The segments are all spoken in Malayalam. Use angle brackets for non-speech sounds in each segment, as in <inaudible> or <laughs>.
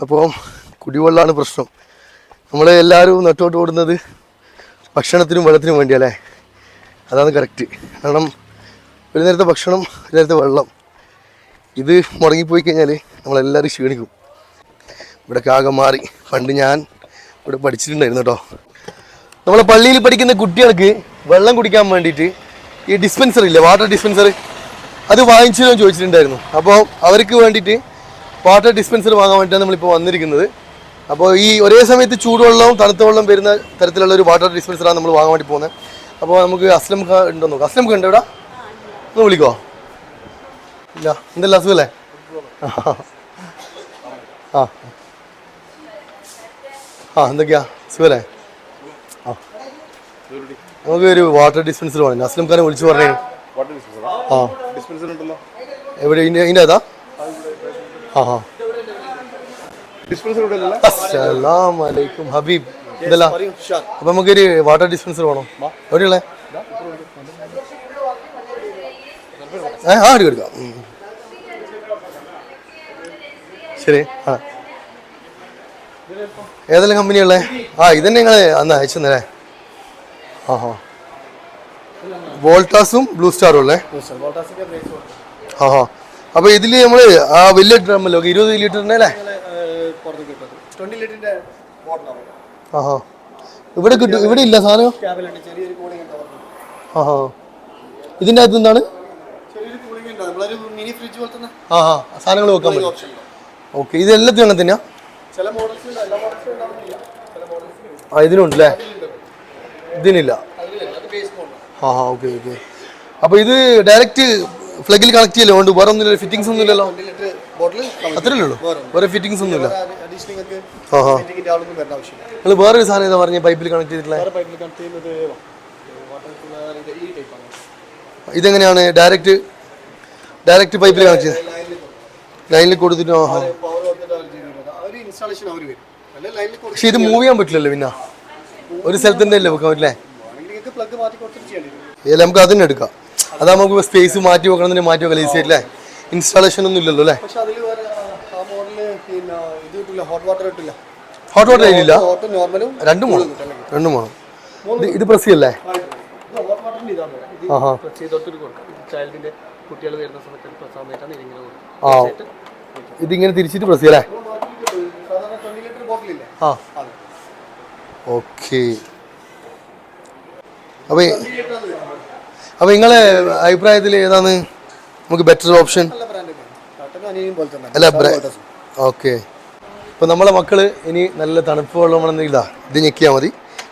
അപ്പോൾ കുടിവെള്ളമാണ് പ്രശ്നം. നമ്മൾ എല്ലാവരും നെട്ടോട്ട് ഓടുന്നത് ഭക്ഷണത്തിനും വെള്ളത്തിനും വേണ്ടിയല്ലേ? അതാണ് കറക്റ്റ് കാരണം ഒരു നേരത്തെ ഭക്ഷണം ഒരു നേരത്തെ വെള്ളം. ഇത് മുടങ്ങിപ്പോയി കഴിഞ്ഞാൽ നമ്മളെല്ലാവരും ക്ഷീണിക്കും. ഇവിടെ ആകെ മാറി. പണ്ട് ഞാൻ ഇവിടെ പഠിച്ചിട്ടുണ്ടായിരുന്നു കേട്ടോ. നമ്മളെ പള്ളിയിൽ പഠിക്കുന്ന കുട്ടികൾക്ക് വെള്ളം കുടിക്കാൻ വേണ്ടിയിട്ട് ഈ ഡിസ്പെൻസർ ഇല്ലേ? വാട്ടർ ഡിസ്പെൻസർ അത് വാങ്ങിച്ചു ചോദിച്ചിട്ടുണ്ടായിരുന്നു. അപ്പോൾ അവർക്ക് വേണ്ടിയിട്ട് വാട്ടർ ഡിസ്പെൻസർ വാങ്ങാൻ വേണ്ടിയിട്ടാണ് നമ്മളിപ്പോൾ വന്നിരിക്കുന്നത്. അപ്പോൾ ഈ ഒരേ സമയത്ത് ചൂടുവെള്ളവും തണുത്ത വെള്ളം വരുന്ന തരത്തിലുള്ള ഒരു വാട്ടർ ഡിസ്പെൻസറാണ് നമ്മൾ വാങ്ങാൻ വേണ്ടി പോകുന്നത്. അപ്പോൾ നമുക്ക് അസ്ലം ഖാ ഉണ്ടോ നോക്കാം. അസ്ലം ഖാ ഉണ്ട് ഇവിടെ ഒന്ന് വിളിക്കോ. ഇല്ല എന്തല്ല അസുഖല്ലേ? ആ. ആ എന്തൊക്കെയാ? സുഖല്ലേ? ആ. നമുക്ക് ഒരു വാട്ടർ ഡിസ്പെൻസർ വേണം. അസ്ലം ഖാനെ വിളിച്ചു പറഞ്ഞു ആ. എവിടെ? ഇതിന്റെ ഇതിന്റെ അതാ ആ ആ ഡിസ്പെൻസർ ഇവിടെ അല്ല അസ്സലാമലൈക്കും ഹബീബ്. ഇതല്ല. അപ്പൊ നമുക്കൊരു വാട്ടർ ഡിസ്പെൻസർ വേണോ. എവിടെയുള്ളേ? ആ ഉം. ശരി ആ. ഏതെല്ലാം കമ്പനിയുള്ളേ? ആ ഇതന്നെ നിങ്ങൾ അന്ന് അയച്ചു തന്നല്ലേ ആ ഹാ വോൾട്ടാസും ബ്ലൂ സ്റ്റാറും അല്ലേ ആ ഹാ അപ്പൊ ഇതിൽ നമ്മൾ ആ വലിയ ഡ്രമ്മല്ലോ ഇരുപത് ലിറ്ററിന്റെ അല്ലേ ആഹാ. ഇവിടെ കിട്ടും ഇവിടെ ഇല്ല സാധനം? ആഹാ. ഇതിന്റെ അകത്ത് എന്താണ്? ആഹാ സാധനങ്ങൾ വെക്കാൻ പറ്റും. ഓക്കെ ഇത് എല്ലാത്തിനും അങ്ങനെ തന്നെയാ? ആ ഇതിനുണ്ട് അല്ലേ? ഇതിനില്ല. ആഹാ ഓക്കെ ഓക്കെ. അപ്പൊ ഇത് ഡയറക്റ്റ് ഫ്ലഗിൽ കണക്ട് ചെയ്യല്ലോ? കൊണ്ട് വേറെ ഒന്നുമില്ല. ഫിറ്റിംഗ്സ് ഒന്നും ഇല്ലല്ലോ. ട്വന്റി ലിറ്റർ ബോട്ടിൽ അത്രേ ഉള്ളൂ. വേറെ ഫിറ്റിങ്സ് ഒന്നുമില്ല നിങ്ങൾ വേറെ ഒരു സാധനം ഏതാ പറഞ്ഞ? പൈപ്പിൽ കണക്ട് ചെയ്തിട്ടുള്ള? ഇതെങ്ങനെയാണ്? ഡയറക്റ്റ് ഡയറക്റ്റ് പൈപ്പിൽ കണക്ട് ചെയ്ത് ലൈനിൽ കൊടുത്തിട്ട് ആഹാ പക്ഷെ ഇത് മൂവ് ചെയ്യാൻ പറ്റില്ലല്ലോ പിന്നെ. ഒരു സ്ഥലത്തിന്റെ അല്ലേ വെക്കാൻ പറ്റില്ലേ? നമുക്ക് അതിന് എടുക്കാം. അതാ നമുക്ക് സ്പേസ് മാറ്റി വെക്കണമെന്ന് മാറ്റി വെക്കാം. ഈസി അല്ലേ ഇൻസ്റ്റാളേഷൻ ഒന്നും ഇല്ലല്ലോ അല്ലേ? ഹോട്ട് വാട്ടർ ഇല്ല രണ്ടും വേണം രണ്ടും വേണം ഇത് പ്രസ് ചെയ്യല്ലേ? ഇതിങ്ങനെ കൊടുക്കുക ആ. ഇതിങ്ങനെ തിരിച്ചിട്ട് പ്രസ് ചെയ്യല്ലേ? ആ. ഓക്കെ അപ്പോൾ അപ്പോൾ നിങ്ങളെ അഭിപ്രായത്തിൽ ഏതാണ് നമുക്ക് ബെറ്റർ ഓപ്ഷൻ അല്ല ഓക്കെ. ഇപ്പൊ നമ്മളെ മക്കൾ ഇനി നല്ല തണുപ്പ് വെള്ളം വേണമെന്നുണ്ടെങ്കിൽ ഇതാ ഇത് ഞെക്കിയാൽ മതി.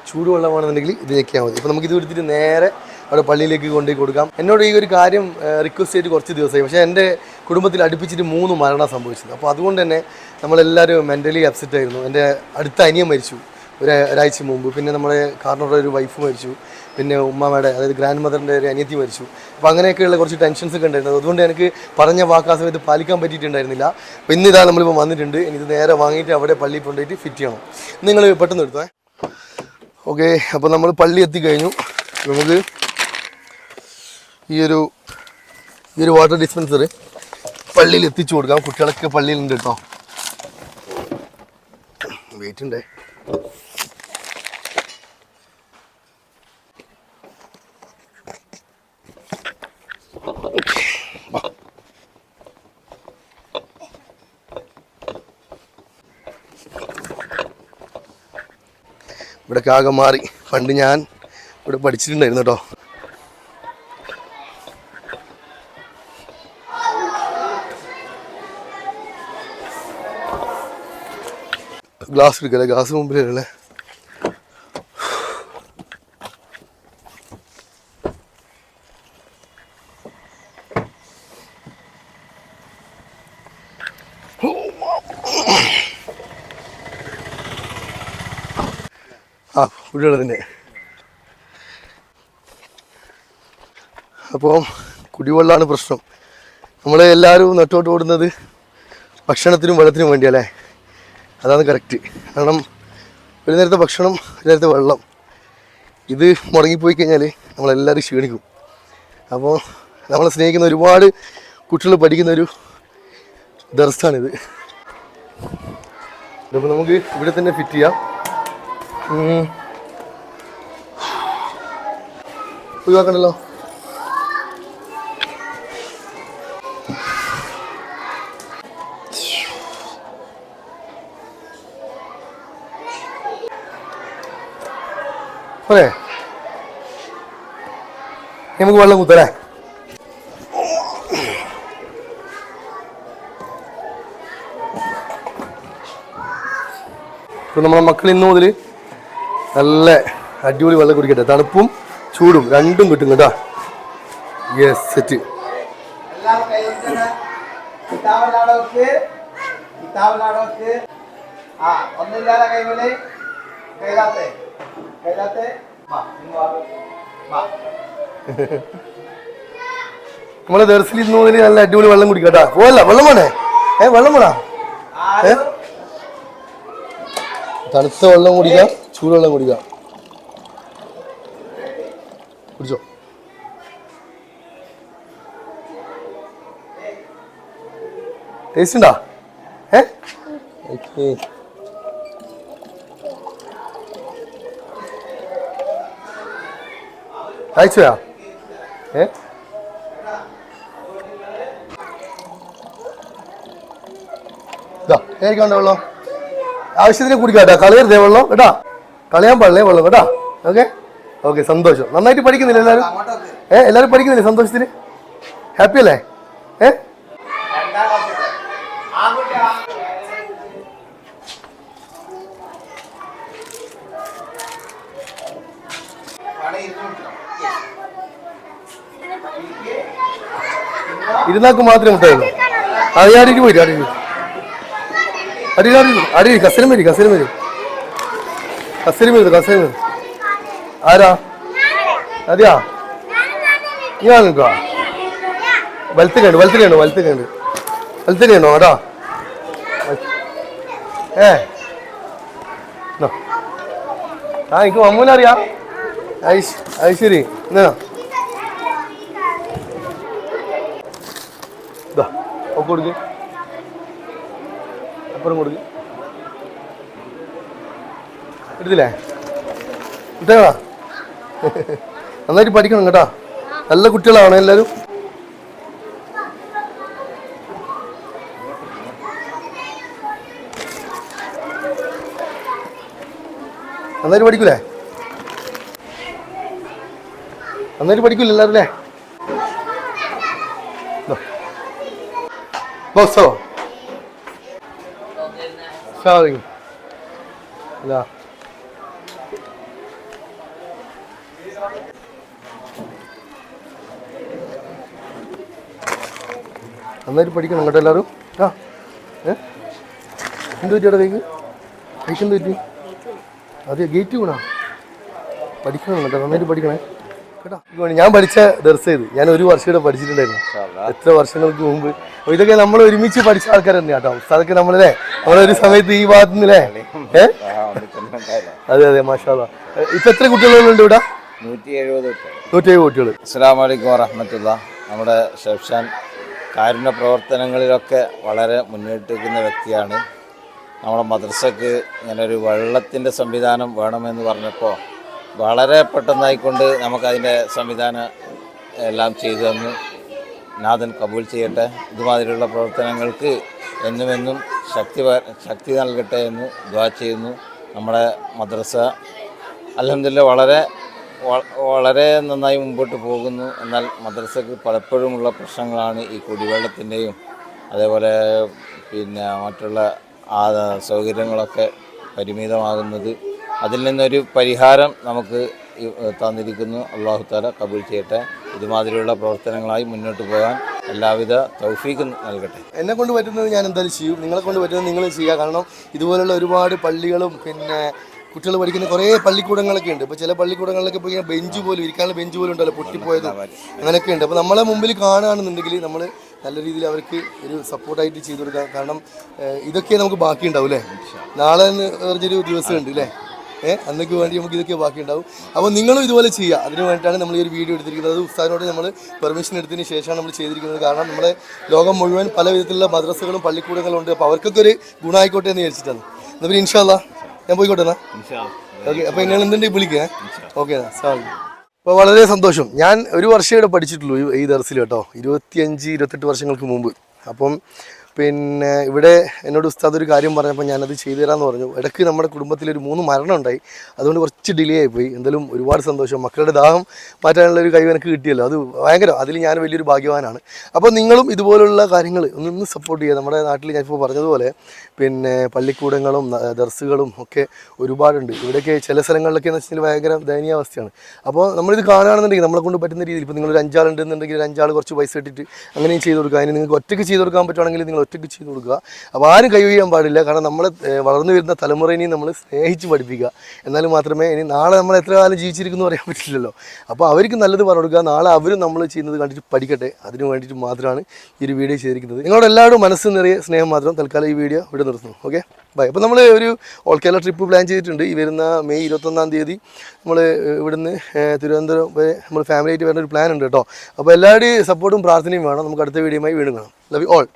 ചൂട് വേണമെന്നുണ്ടെങ്കിൽ ഇത് ഞെക്കിയാൽ മതി. ഇപ്പൊ നമുക്ക് ഇത് എടുത്തിട്ട് നേരെ അവിടെ പള്ളിയിലേക്ക് കൊണ്ടുപോയി കൊടുക്കാം. എന്നോട് ഈ ഒരു കാര്യം റിക്വസ്റ്റ് ചെയ്തിട്ട് കുറച്ച് ദിവസമായി. പക്ഷേ എന്റെ കുടുംബത്തിൽ അടുപ്പിച്ചിട്ട് മൂന്ന് മരണം സംഭവിച്ചത്. അപ്പോൾ അതുകൊണ്ട് തന്നെ നമ്മളെല്ലാവരും മെന്റലി അപ്സെറ്റ് ആയിരുന്നു. എന്റെ അടുത്ത അനിയൻ മരിച്ചു. ഒരു ഒരാഴ്ച മുമ്പ്. പിന്നെ നമ്മുടെ കാർണറുടെ ഒരു വൈഫ് മരിച്ചു. പിന്നെ ഉമ്മാമയുടെ അതായത് ഗ്രാൻഡ് മദറിന്റെ ഒരു അനിയത്തി മരിച്ചു. അപ്പോൾ അങ്ങനെയൊക്കെയുള്ള കുറച്ച് ടെൻഷൻസ് ഒക്കെ ഉണ്ടായിരുന്നു. അതുകൊണ്ട് എനിക്ക് പറഞ്ഞ വാക്ക് ആ സമയത്ത് പാലിക്കാൻ പറ്റിയിട്ടുണ്ടായിരുന്നില്ല. അപ്പോൾ ഇന്ന് ഇതാ നമ്മളിപ്പോൾ വന്നിട്ടുണ്ട് എനിക്ക് നേരെ വാങ്ങിയിട്ട് അവിടെ പള്ളിയിൽ കൊണ്ടുപോയിട്ട് ഫിറ്റ് ചെയ്യണം. നിങ്ങൾ പെട്ടെന്ന് എടുത്തേ ഓക്കെ അപ്പോൾ നമ്മൾ പള്ളി എത്തിക്കഴിഞ്ഞു നമുക്ക് ഈ ഒരു ഈ ഒരു വാട്ടർ ഡിസ്പെൻസർ പള്ളിയിൽ എത്തിച്ചു കൊടുക്കാം. കുട്ടികളൊക്കെ പള്ളിയിലുണ്ട് കേട്ടോ. വെയിറ്റ് ഉണ്ടേ. ഇവിടെ കാകം മാറി. പണ്ട് ഞാൻ ഇവിടെ പഠിച്ചിട്ടുണ്ടായിരുന്നു കേട്ടോ. ഗ്ലാസ് എടുക്കല്ലേ ഗ്ലാസ് മുമ്പിലല്ലേ കുടിവെള്ളത്തിന്റെ അപ്പോൾ കുടിവെള്ളമാണ് പ്രശ്നം. നമ്മൾ എല്ലാവരും നെട്ടോട്ട് ഓടുന്നത് ഭക്ഷണത്തിനും വെള്ളത്തിനും വേണ്ടിയല്ലേ? അതാണ് കറക്റ്റ് കാരണം ഒരു നേരത്തെ ഭക്ഷണം ഒരു നേരത്തെ വെള്ളം. ഇത് മുടങ്ങിപ്പോയി കഴിഞ്ഞാൽ നമ്മളെല്ലാവരും ക്ഷീണിക്കും. അപ്പോൾ നമ്മളെ സ്നേഹിക്കുന്ന ഒരുപാട് കുട്ടികൾ പഠിക്കുന്ന ഒരു ദർസ്ഥാണിത്. അപ്പോൾ നമുക്ക് ഇവിടെ തന്നെ ഫിറ്റ് ചെയ്യാം. ഉം. ഒഴിവാക്കണ്ടല്ലോ പോരെ നമുക്ക് വെള്ളം കുത്തല്ലേ ഇപ്പൊ നമ്മളെ മക്കൾ ഇന്നു മുതൽ നല്ല അടിപൊളി വെള്ളം കുടിക്കട്ടെ. തണുപ്പും ചൂടും രണ്ടും കിട്ടും കേട്ടോ. യെസ് സെറ്റ് ഒന്നില്ലാതെ കൈകൾ കൈലാത്തെ. കൈലാത്തെ. <laughs> നമ്മളെ ദർശനം ഇന്ന് മുതൽ നല്ല അടിപൊളി വെള്ളം കുടിക്കട്ടാ പോല്ല പോവല്ല? വെള്ളം വേണേ? ഏ വെള്ളം വേണോ? ഏ? തണുത്ത വെള്ളം കുടിക്കാം ചൂടുവെള്ളം കുടിക്കാം. കുടിച്ചോ. ടേസ്റ്റ് ഉണ്ടോ? ഏ? ഓക്കേ അയച്ചോയാ ഏ? ഏതൊക്കെ വെള്ളം. ആവശ്യത്തിന് കുടിക്കാം കേട്ടോ. കളയരുതേ വെള്ളം കേട്ടാ. കളയാൻ പാടില്ലേ വെള്ളം കേട്ടാ. ഓക്കെ ഓക്കെ സന്തോഷം. നന്നായിട്ട് പഠിക്കുന്നില്ല എല്ലാവരും? ഏഹ് എല്ലാവരും പഠിക്കുന്നില്ലേ സന്തോഷത്തിന്? ഹാപ്പി അല്ലേ. ഇരുന്നാക്ക് മാത്രമേ മുട്ടായുള്ളൂ അത് പോയി അടിയിൽ അടിയിൽ അടിയിൽ അടിയിൽ കസരം വരും കസരം വരും. കസരം വരും കസരം വരും. ആരാ? അതെയാ? ഞാൻ നിൽക്കുക വലത്ത് കണ്ടു വലത്ത് കണ്ടു വലത്ത് കണ്ടു. വലത്ത് കണ്ടോ? കേട്ടോ ഏ. ആ എനിക്ക് മമ്മൂനെ അറിയാം. ഐശ്വരി എന്നാ ഒക്കെ കൊടുക്ക്. അപ്പുറം കൊടുക്ക്. എടുത്തില്ലേ? ഇട്ടേടാ. <laughs> നന്നായിട്ട് പഠിക്കണം കേട്ടാ. നല്ല കുട്ടികളാണ് എല്ലാവരും. നന്നായിട്ട് പഠിക്കൂലേ? നന്നായിട്ട് പഠിക്കൂലേ എല്ലാവരും അല്ലേ? ബോസോ ഷാറിങ് ഇല്ല നന്നായിട്ട് പഠിക്കണം കേട്ടോ എല്ലാവരും. ആ. ഏ? എന്ത് പറ്റിയുടെ കൈക്ക് കൈക്ക് എന്ത് പറ്റി? അതെ ഗേറ്റ് വീണാ? പഠിക്കണം കേട്ടോ നന്നായിട്ട് പഠിക്കണേ. കേട്ടോ. ഞാൻ പഠിച്ച ദർസ് ചെയ്ത് ഞാൻ ഒരു വർഷം ഇവിടെ പഠിച്ചിട്ടുണ്ടായിരുന്നു. എത്ര വർഷങ്ങൾക്ക് മുമ്പ്. ഇതൊക്കെ നമ്മൾ ഒരുമിച്ച് പഠിച്ച ആൾക്കാർ തന്നെ കേട്ടോ. അതൊക്കെ നമ്മളല്ലേ? നമ്മളൊരു സമയത്ത് ഈ ഭാഗത്ത് നിന്നല്ലേ? ഏ? അതെ അതെ മാഷാ ഇപ്പൊ എത്ര കുട്ടികളുണ്ട് ഇവിടെ? നൂറ്റി എഴുപത് നൂറ്റി എഴുപത് കുട്ടികൾ അസ്സാം വലൈക്കും വറഹമത്തുള്ള. നമ്മുടെ ഷെഫ്ഷാൻ കാരുണ്യ പ്രവർത്തനങ്ങളിലൊക്കെ വളരെ മുന്നിട്ട് നിൽക്കുന്ന വ്യക്തിയാണ്. നമ്മുടെ മദ്രസക്ക് ഇങ്ങനെ ഒരു വെള്ളത്തിന്റെ സംവിധാനം വേണമെന്ന് പറഞ്ഞപ്പോൾ വളരെ പെട്ടെന്നായിക്കൊണ്ട് നമുക്കതിന്റെ സംവിധാനം എല്ലാം ചെയ്തു തന്നു. നാഥൻ കബൂൽ ചെയ്യട്ടെ. ഇതുമാതിരിയുള്ള പ്രവർത്തനങ്ങൾക്ക് എന്നുമെന്നും ശക്തി ശക്തി നൽകട്ടെ എന്ന് ദ്വാ ചെയ്യുന്നു. നമ്മുടെ മദ്രസ അലഹമില്ല വളരെ വളരെ നന്നായി മുമ്പോട്ട് പോകുന്നു. എന്നാൽ മദ്രസക്ക് പലപ്പോഴുമുള്ള പ്രശ്നങ്ങളാണ് ഈ കുടിവെള്ളത്തിന്റെയും അതേപോലെ പിന്നെ മറ്റുള്ള ആ സൗകര്യങ്ങളൊക്കെ പരിമിതമാകുന്നത്. അതിൽ നിന്നൊരു പരിഹാരം നമുക്ക് തന്നിരിക്കുന്നു. അള്ളാഹു താല കബൂൽ ചെയ്യട്ടെ. ഇതുമാതിരിയുള്ള പ്രവർത്തനങ്ങളായി മുന്നോട്ട് പോകാൻ എല്ലാവിധ തൗഫീക്കും നൽകട്ടെ. എന്നെ കൊണ്ട് പറ്റുന്നത് ഞാൻ എന്തായാലും ചെയ്യും. നിങ്ങളെ കൊണ്ട് പറ്റുന്നത് നിങ്ങൾ ചെയ്യുക. കാരണം ഇതുപോലുള്ള ഒരുപാട് പള്ളികളും പിന്നെ കുട്ടികൾ പഠിക്കുന്ന കുറേ പള്ളിക്കൂടങ്ങളൊക്കെ ഉണ്ട്. ഇപ്പോൾ ചില പള്ളിക്കൂടങ്ങളിലൊക്കെ പോയി ബെഞ്ച് പോലും ഇരിക്കാനുള്ള ബെഞ്ച് പോലും ഉണ്ടല്ലോ പൊട്ടിപ്പോയത്. അങ്ങനെയൊക്കെ ഉണ്ട്. അപ്പോൾ നമ്മളെ മുമ്പിൽ കാണുകയാണെന്നുണ്ടെങ്കിൽ നമ്മൾ നല്ല രീതിയിൽ അവർക്ക് ഒരു സപ്പോർട്ടായിട്ട് ചെയ്തു കൊടുക്കാം. കാരണം ഇതൊക്കെ നമുക്ക് ബാക്കി ഉണ്ടാവും അല്ലേ? നാളെ എന്ന് പറഞ്ഞൊരു ദിവസം ഉണ്ട് അല്ലേ ഏഹ് അന്നൊക്കെ വേണ്ടി നമുക്ക് ഇതൊക്കെ ബാക്കി ഉണ്ടാവും. അപ്പോൾ നിങ്ങളും ഇതുപോലെ ചെയ്യുക. അതിന് വേണ്ടിയിട്ടാണ് നമ്മൾ ഈ ഒരു വീഡിയോ എടുത്തിരിക്കുന്നത്. അത് ഉസ്താദിനോട് നമ്മൾ പെർമിഷൻ എടുത്തതിന് ശേഷമാണ് നമ്മൾ ചെയ്തിരിക്കുന്നത്. കാരണം നമ്മുടെ ലോകം മുഴുവൻ പല വിധത്തിലുള്ള മദ്രസകളും പള്ളിക്കൂടങ്ങളും ഉണ്ട്. അപ്പോൾ അവർക്കൊക്കെ ഒരു ഗുണമായിക്കോട്ടെ എന്ന് വിചാരിച്ചിട്ടാണ്. എന്നാൽ പിന്നെ ഇൻഷാല്ല ഞാൻ പോയിക്കോട്ടെ എന്നാ. ഓക്കെ അപ്പോൾ നിങ്ങൾ എന്തുണ്ടെങ്കിൽ വിളിക്കേ ഓക്കെ അപ്പോൾ വളരെ സന്തോഷം. ഞാൻ ഒരു വർഷം ഇവിടെ പഠിച്ചിട്ടുള്ളൂ ഈ- ഈ ദർസിൽ കേട്ടോ. ഇരുപത്തിയഞ്ച് ഇരുപത്തെട്ട് വർഷങ്ങൾക്ക് മുമ്പ്. അപ്പം പിന്നെ ഇവിടെ എന്നോട് ഉസ്താദ് ഒരു കാര്യം പറഞ്ഞപ്പോൾ ഞാനത് ചെയ്തു തരാമെന്ന് പറഞ്ഞു. ഇടയ്ക്ക് നമ്മുടെ കുടുംബത്തിൽ ഒരു മൂന്ന് മരണം ഉണ്ടായി അതുകൊണ്ട് കുറച്ച് ഡിലേ ആയിപ്പോയി. എന്തായാലും ഒരുപാട് സന്തോഷം. മക്കളുടെ ദാഹം മാറ്റാനുള്ള ഒരു കഴിവ് എനിക്ക് കിട്ടിയല്ലോ. അത് ഭയങ്കര. അതിൽ ഞാൻ വലിയൊരു ഭാഗ്യവാനാണ്. അപ്പോൾ നിങ്ങളും ഇതുപോലുള്ള കാര്യങ്ങൾ ഒന്ന് സപ്പോർട്ട് ചെയ്യുക. നമ്മുടെ നാട്ടിൽ ഞാനിപ്പോൾ പറഞ്ഞതുപോലെ പിന്നെ പള്ളിക്കൂടങ്ങളും ദർസുകളും ഒക്കെ ഒരുപാടുണ്ട്. ഇവിടെയൊക്കെ ചില സ്ഥലങ്ങളിലൊക്കെ എന്ന് വെച്ചാൽ ഭയങ്കര ദയനീയാവസ്ഥയാണ് അപ്പോൾ നമ്മളിത് കാണുകയാണെന്നുണ്ടെങ്കിൽ നമ്മളെ കൊണ്ട് പറ്റുന്ന രീതിയിൽ ഇപ്പോൾ നിങ്ങളൊരു അഞ്ചാളുണ്ടെന്നുണ്ടെങ്കിൽ ഒരു അഞ്ചാൾ കുറച്ച് പൈസ ഇട്ടിട്ട് അങ്ങനെയും ചെയ്ത് കൊടുക്കുക. അതിന് നിങ്ങൾക്ക് ഒറ്റയ്ക്ക് ചെയ്ത് കൊടുക്കാൻ പറ്റുവാണെങ്കിൽ നിങ്ങൾ ഒറ്റയ്ക്ക് ചെയ്ത് കൊടുക്കുക. അപ്പോൾ ആരും കൈ ചെയ്യാൻ പാടില്ല. കാരണം നമ്മൾ വളർന്നു വരുന്ന തലമുറയിനെയും നമ്മൾ സ്നേഹിച്ച് പഠിപ്പിക്കുക. എന്നാൽ മാത്രമേ ഇനി നാളെ നമ്മൾ എത്ര കാലം ജീവിച്ചിരിക്കുന്നു പറയാൻ പറ്റില്ലല്ലോ. അപ്പോൾ അവർക്ക് നല്ലത് പറഞ്ഞു കൊടുക്കുക. നാളെ അവരും നമ്മൾ ചെയ്യുന്നത് കണ്ടിട്ട് പഠിക്കട്ടെ. അതിന് വേണ്ടിയിട്ട് മാത്രമാണ് ഈ ഒരു വീഡിയോ ചെയ്തിരിക്കുന്നത്. നിങ്ങളുടെ എല്ലാവരും മനസ്സ് നിറയെ സ്നേഹം മാത്രം തൽക്കാലം ഈ വീഡിയോ ഇവിടെ നിർത്തുന്നു. ഓക്കെ? ബൈ. അപ്പോൾ നമ്മൾ ഒരു ഓൾ കേരള ട്രിപ്പ് പ്ലാൻ ചെയ്തിട്ടുണ്ട്. ഈ വരുന്ന മെയ് ഇരുപത്തൊന്നാം തീയതി നമ്മൾ ഇവിടുന്ന് തിരുവനന്തപുരം വരെ നമ്മൾ ഫാമിലി ആയിട്ട് വരുന്ന ഒരു പ്ലാൻ ഉണ്ട് കേട്ടോ. അപ്പോൾ എല്ലാവരുടെയും സപ്പോർട്ടും പ്രാർത്ഥനയും വേണം. നമുക്ക് അടുത്ത വീഡിയോയുമായി വീണ്ടും കാണാം. Love you all